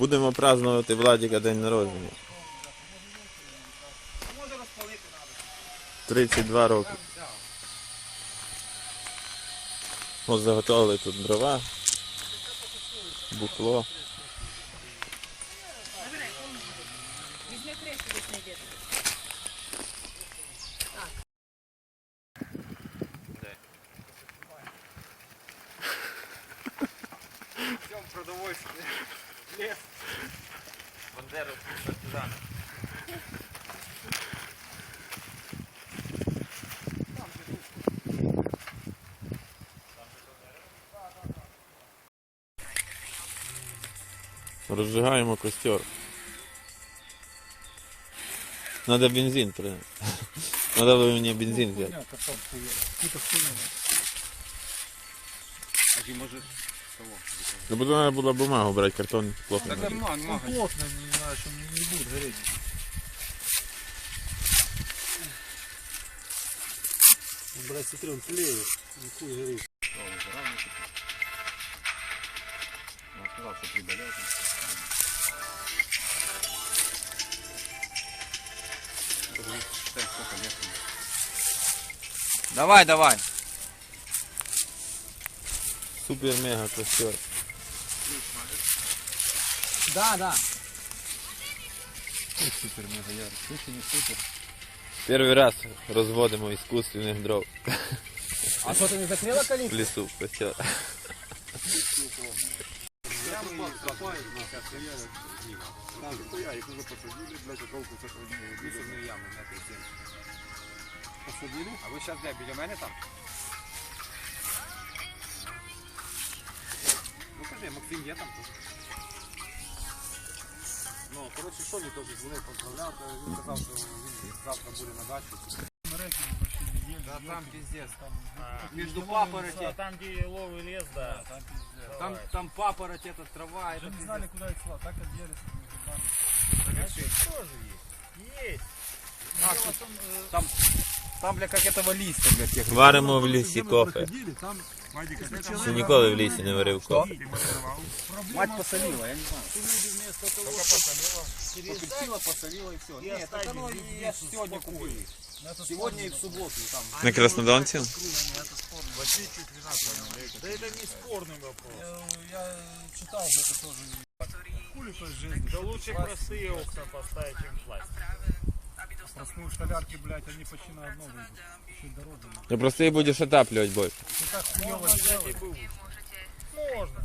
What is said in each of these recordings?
Будемо празднувати Владіка день народження. 32 роки. Ось заготовили тут дрова, букло. Продовольствие. Лес. Бандеру. Розжигаємо костер. Надо бензин принести. Надо бы мне бензин взять. А ты может того? Да буду надо было бумагу брать, картон плохо. Так найти. много, много. Плотно, не знаю, что не будет гореть. Брать, смотри, он тлеет, нихуя горит. Он сказал, что приболел. Давай, давай. Супер-мега костер. Да, да. Супер мега ярко. Слушай, не супер. Первый раз розводимо искусственных дров А что, ты не закрыла в калитку? лесу в костер. Мусорную яму метр семьдесят. Посадили? А ви зараз де, біля мене там? Ну кажи, Максим є там? Ну, короче, Соня тоже звонил, поздравлял, то він сказав, що він завтра буде на дачі. Да там пиздец. А, Между папороти. А там, где еловый лес, да. Там, там папороть, эта трава, это не знали, куда их слать, так отделись. Тоже есть. Есть. А, Ну, потом, э, Там, там, бля, как этого листья, бля, тех. Варимо в лісі кофе. Проходили, там Ще ніколи в лісі не варив кофе. Мать посолила, я не знаю. Покупила, посолила и все. Нет, так оно и я ж сегодня купил. Сегодня и в субботу там. На Краснодонці? да это не спорный вопрос. я читал это тоже. Хули той жизни. Да лучше простые окна поставить, чем пластик. Простые столярки, блядь, они почти на одно выйдут. Дороже. Ты просто и будешь отапливать больше. Ты так хуёво Можно. Можно.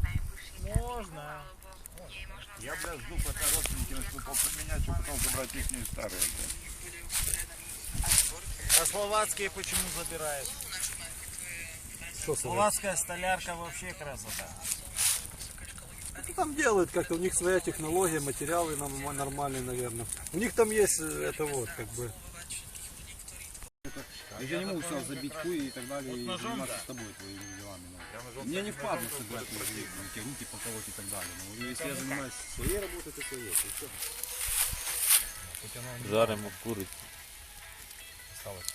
Можно. Я, бля, жду, пока родственники начнут поменять, чтобы потом забрать их старые, бля. А словацкие почему забирают? Что Словацкая столярка вообще красота. Там делают как-то, у них своя технология, материалы нам- нормальные, наверное. У них там есть э, это вот, как бы. Я не могу все забить хуй и так далее, и ножом, заниматься да. с тобой твоими делами. ну. Мне не впадло собрать эти руки поколоть и так далее. Ну, если я занимаюсь своей работой, то своей. и всё. Жаримо курицю. осталось.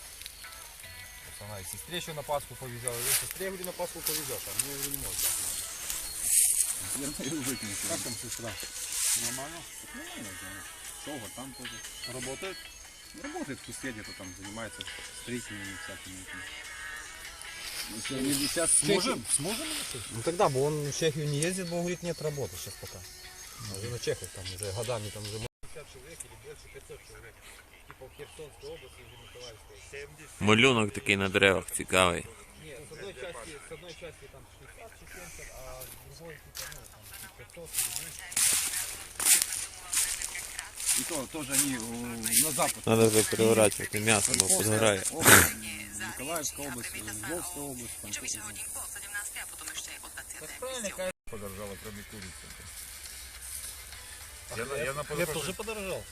Вот она и сестре еще на Пасху повезла. И сестре, я говорю, на Пасху повезешь, а мне говорю, не может. Как там сестра? Нормально? Нормально, да. Шова там тоже. Работает? Работает в Куске где-то там, занимается строительными всякими. этими. Ну, всё, они сейчас? Ну тогда бы он в Чехию не ездит, но говорит, нет работы сейчас пока. А уже на Чехов там уже годами там уже 50 человек или больше 500 человек. Типа в Херсонской области или Николаевской. Малюнок такий на деревах цікавий. Нет, с одной части, с одной части там 60 чеченцев, а с другой типа, ну, там 500 или И то, тоже они э, на запад. Надо вже переворачувати м'ясо, бо підгорає. область, Николаевская область, Львовская область. Там тоже, да. Подорожало, кроме курицы. Я, на- я на Хлеб тоже подорожал.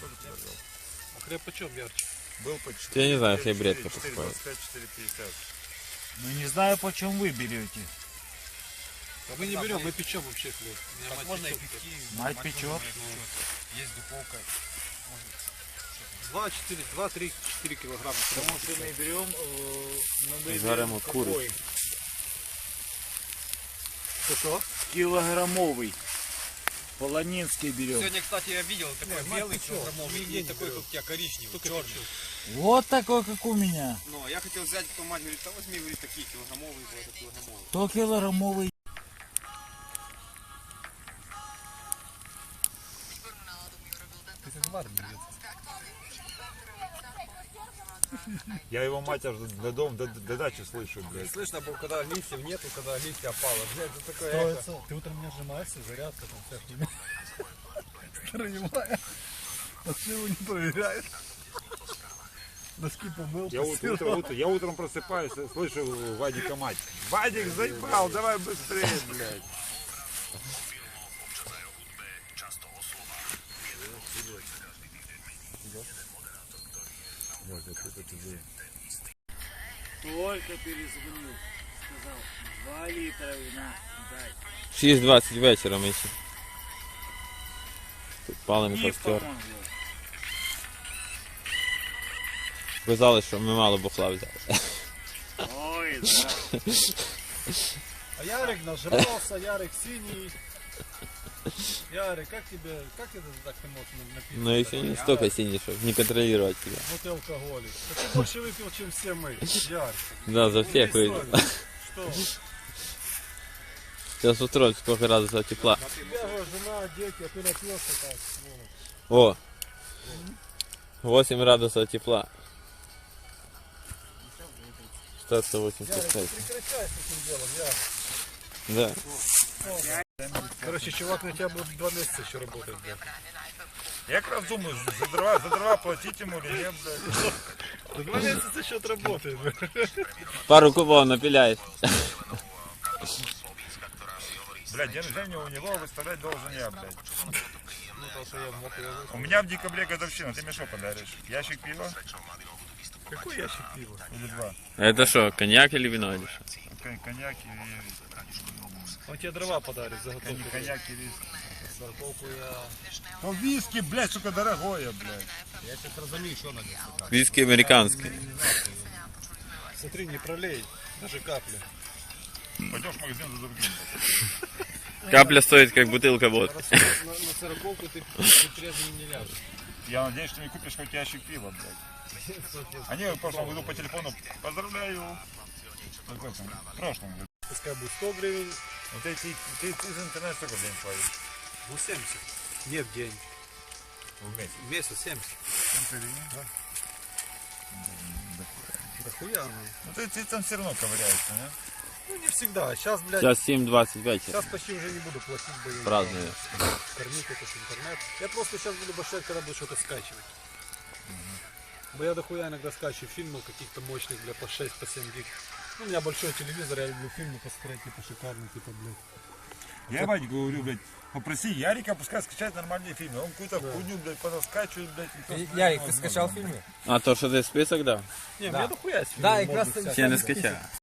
тоже подорожал. А хлеб почем ярче? Был по 4, Я не знаю, хлеб редко 4, покупают. 25, 4,50. Ну не знаю, почем вы берете. А мы не берем, мы печем вообще хлеб. Мать можно и печет. Мать печет. Есть духовка. 2, 4, 2, 3, 4 килограмма. Потому что мы берем, э, мы берем какой? Что, что? Килограммовый. Полонинский берем. Сегодня, кстати, я видел такой белый килограммовый и такой, как у тебя коричневый, черный. Вот такой, как у меня. Ну, я хотел взять, потом мать говорит, да возьми, говорит, такие килограммовые, вот, килограммовые. То килограммовый. Я его мать аж до дома, до, до дачи слышу, блядь. Слышно было, когда листьев нету, когда листья опало. Блядь, это такое эхо. Ты утром не отжимаешься, зарядка там вся хуйня. Строевая. Подшиву не проверяешь. Носки помыл, Я, вот утро- утро- я утром просыпаюсь, слышу Вадика мать. Вадик заебал, давай быстрее, блядь. Вот, это, это тебе. Только перезвонил. Сказал, два литра вина дай. 6.20 вечора ми ще. Тут палимо И костер. Казали, що ми мало бухла взяли. Ой, да. А Ярик нажрался, Ярик синий. Ярик, как тебе, как это так ты можешь напиться? Ну еще не столько синий, чтобы не контролировать себя. Вот ты алкоголик. Да ты больше выпил, чем все мы. Ярик. Да, за всех выйдет. Что? Сейчас устроить сколько градусов тепла. У тебя же жена, дети, а ты напился так. О! 8 градусов тепла. Ярик, 186. прекращай с этим делом, Ярик. Да. Короче, чувак на тебя будет два месяца еще работать, блядь. Я как раз думаю, за дрова, за дрова платить ему или нет, блядь. Два месяца еще отработает, блядь. Пару кубов напиляешь. Блядь, день рождения у него выставлять должен я, блядь. Ну, У меня в декабре годовщина, ты мне что подаришь? Ящик пива Какой ящик пива? или два? Это что, коньяк или вино или что? Кон- Коньяк или... Он тебе дрова подарит, заготовку. кон- Коньяк и виски. Я... Ну виски, блядь, сука, дорогое, блядь. Я сейчас разумею, что надо. Виски американский. Смотри, не пролей, даже капли. Пойдешь в магазин за другим. Капля стоит как бутылка водки. На, на сороковку ты, ты трезвым не ляжешь. Я надеюсь, что мне купишь хоть ящик пива, блядь. Они в прошлом году по телефону поздравляю. Какой там? В прошлом году. Пускай будет 100 гривен, Ну ты, ты, ты, ты за интернет сколько в день платишь? Ну, 70. Не в день. В месяц. В месяц 70. Да хуя, ну. Ты, ты там все равно ковыряешься, не? ну не всегда. Сейчас, блядь, Сейчас 7.20 вечера. сейчас почти уже не буду платить, блин. Праздную. Кормить этот интернет. Я просто сейчас буду башать, когда буду что-то скачивать. Бо я дохуя иногда скачиваю фильмов каких-то мощных, бля, по 6, по 7 гиг. У меня большой телевизор, я люблю фильмы посмотреть, типа шикарные, типа, блядь. Я Вадик говорю, блядь, попроси Ярика, пускай скачает нормальные фильмы. Он какую-то хуйню, блядь, понаскачивает, блядь. и Ярик, ты скачал фильмы? А то, що ти список дав? Не, у меня дохуя фильмов Да, и как раз. Я не скачав.